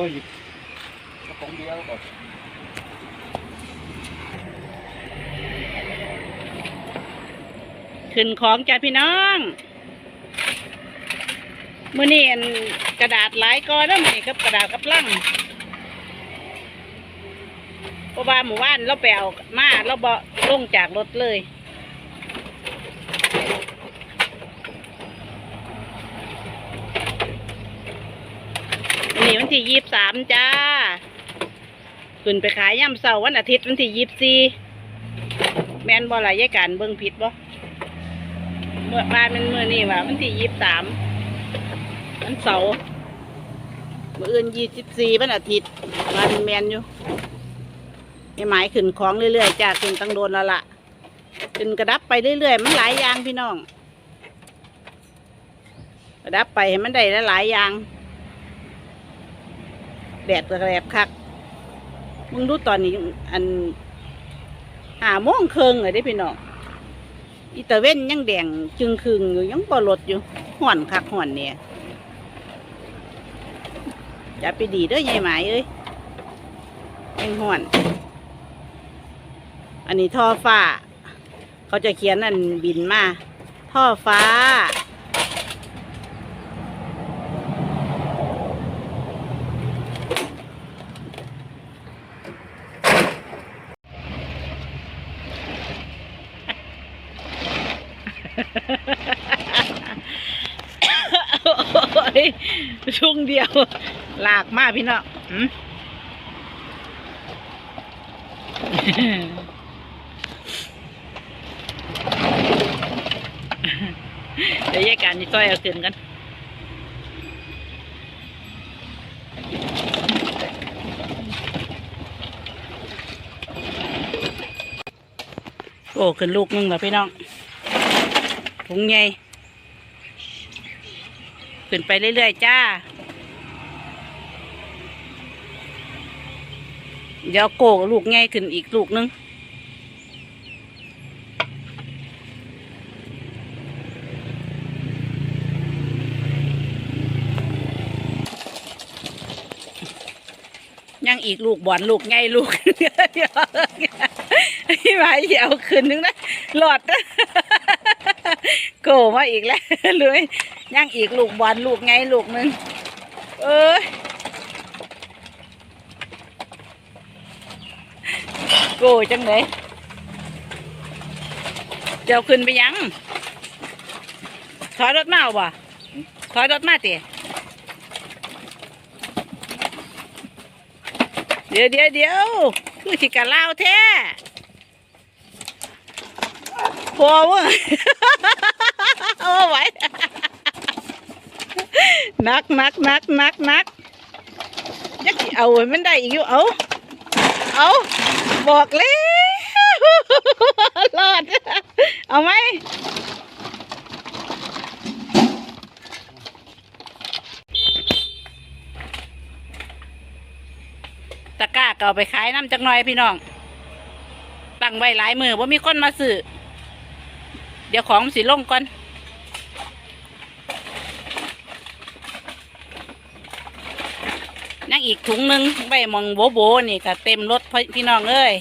อหยิบกระป๋องเดียวก่อนขึ้นของจ้าพี่น้องมื้อนี้อันกระดาษหลายกอนแล้วนี่ครับกระดาษกับลังเพราะว่าหมู่บ้านเราไปเอามาเราบ่ลงจากรถเลย นี้วันที่ยี่สิบสามจ้าขึ้นไปขายย่ำเสาร์วันอาทิตย์วันที่ยี่สิบสี่แม่นบ่ล่ะยายการเบิ่งผิดบ่เมื่อบ้านมันเมื่อนี่ว่าวันที่ยี่สิบสามวันเสาร์มื่ออื่นยี่สิบสี่วันอาทิตย์บ้านแมนอยู่ไอ้หมายขึ้นของเรื่อยๆจ้าขึ้นตั้งโดนแล้วละขึ้นกระดับไปเรื่อยๆมันหลายอย่างพี่น้อง กระดับไปให้มันได้หลายอย่าง แดดแรบคักมึงดูตอนนี้ อันหาโมงเคืองเลยได้พี่น้องอีตาเว้นยังแดงจึงคืงอยู่ยังบ่ลดอยู่ห่อนคักห่อนเนี่ยจะไปดีเด้อยายหมายเอ้ยยังห่อน อันนี้ท่อฟ้า เขาจะเขียนอันบินมา ท่อฟ้า โอ้ย ช่วงเดียว หลากมากพี่น้องเดี๋ยวแยกกันนี่ต้อยเอาขึ้นกันโอ้ขึ้นลูกนึงแล้วพี่น้องถุงใหญ่ ขึ้นไปเรื่อยๆจ้า เดี๋ยวโกลูกง่ายขึ้นอีกลูกนึงยังอีกลูกบอลลูกไงลูกพี่หมายเดี๋ยวขึ้นนึงนะหลอดนะ โกมาอีกแล้วเลยยังอีกลูกบอลลูกไงลูกหนึงเอ้ยโกจังเลยเจ้าขึ้นไปยังถอยรถมาบ่ถอยรถมาเตี๋ยเดี๋ยวเดี๋ยวเดี๋ยวคือสิกะเล่าวแท้พอวะ เอาไว้นักนักนักนักนักยักเอาให้มันได้อีกอยู่เอาเอาบอกเลยรอด เอาไหมตะก้าก็เอาไปขายน้ำจักหน่อยพี่น้อง ตั้งไว้หลายมือว่ามีคนมาซื้อเดี๋ยวของสิลงก่อน นั่งอีกถุงหนึ่งใบมองโบโบนี่ก็เต็มรถพี่พี่น้องเอ้ย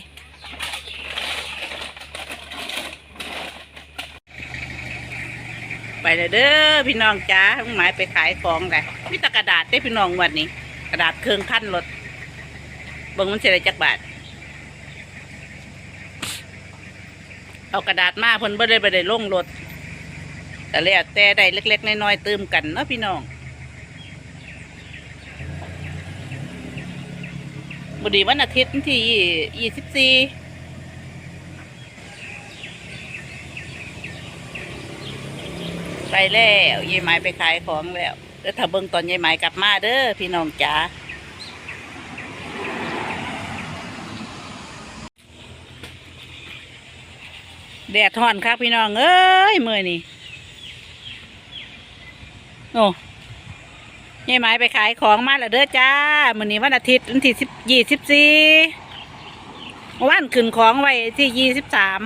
ไปเลยเด้อพี่น้องจ้าลุงหมายไปขายของแหละมีแต่กระดาษได้พี่น้องวันนี้ กระดาษเครื่องขั้นรถเบิ่งมันเสียจักบาทเอากระดาษมาเพิ่นบ่ได้บ่ได้ลงรถแต่แล้วแต่ได้เล็ก ๆน้อยๆตืมกันเนาะพี่น้อง บดีวันอาทิตย์ที่ยี่สิบสี่ไปแล้วยายไม้ไปขายของแล้วเดี๋ยวถ้าเบิ่งตอนยายไม้กลับมาเด้อพี่น้องจ๋าแดดท่อนครับพี่น้องเอ้ยมื่อนี่โอ้ นี่ไม้ไปขายของมาแล้วเด้อจ้ามื้อนี้วันอาทิตย์วันที่สิบยี่สิบสี่วันขึ้นของไว้ที่ยี่สิบสาม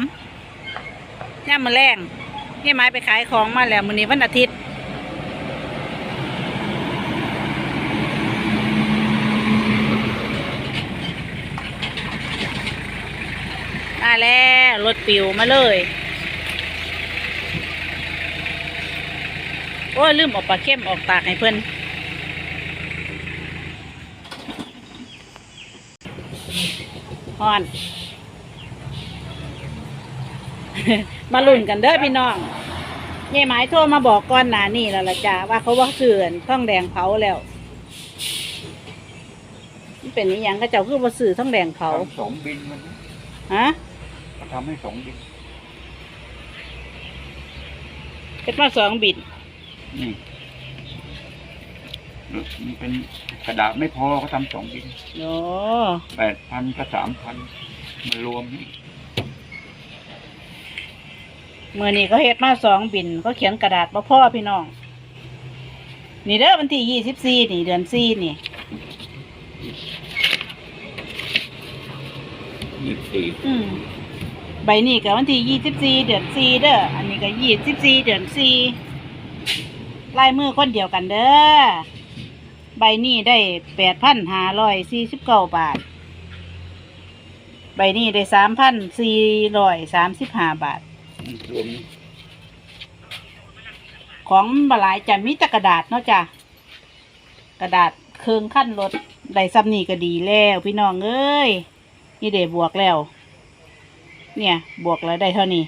นี่ามาแรงนี่ไม้ไปขายของมาแล้วมื้อนี้วันอาทิตย์มาแล้วรถปิวมาเลย โอ้ลืมออกปลาเข้มออกตากให้เพื่อน ฮอน มาลุ่นกันเด้อพี่น้องยายหมายโทรมาบอกก่อนหนานี่แล้วล่ะจ้าว่าเขาว่าเสื่อนท่องแดงเผาแล้วมันเป็นอหย่างก็เจ้าคือว่าสื่อท่องแดงเผาทำสองบินมันนะฮะเขาทำให้สองบินเป็นมาสองบิด นี่ มันเป็นกระดาษไม่พอเขาทำสองบินโอ้แปดพันกับสามพันมารวมนี่เมื่อนี้เขาเฮ็ดมาสองบินเขาเขียนกระดาษมาพ่อพี่น้อง นี่เด้อวันที่ยี่สิบสี่นี่เดือนสี่นี่ยี่สี่อืมใบนี้ก็วันที่ยี่สิบสี่เดือนสี่เด้ออันนี้ก็ยี่สิบสี่เดือนสี่ลายมือคนเดียวกันเด้อ ใบนี้ได้แปดพันห้าร้อยสี่สิบเก้าบาท ใบนี้ได้สามพันสี่ร้อยสามสิบห้าบาท รวมของบหลายจะมีแต่กระดาษเนาะจ้ะกระดาษเครื่องขั้นรถได้ซ้ำนี่ก็ดีแล้ว พี่น้องเอ้ยนี่เดบวกแล้ว เนี่ย บวกแล้วได้เท่านี้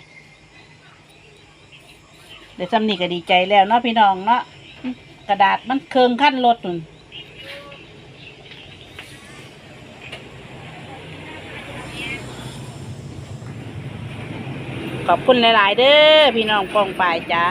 ได้ซ้ำนี่ก็ดีใจแล้วเนาะพี่น้องเนาะกระดาษมันเครื่องขั้นรถนุ่น ขอบคุณหลาย ๆ เด้อพี่น้องปองปายจ้า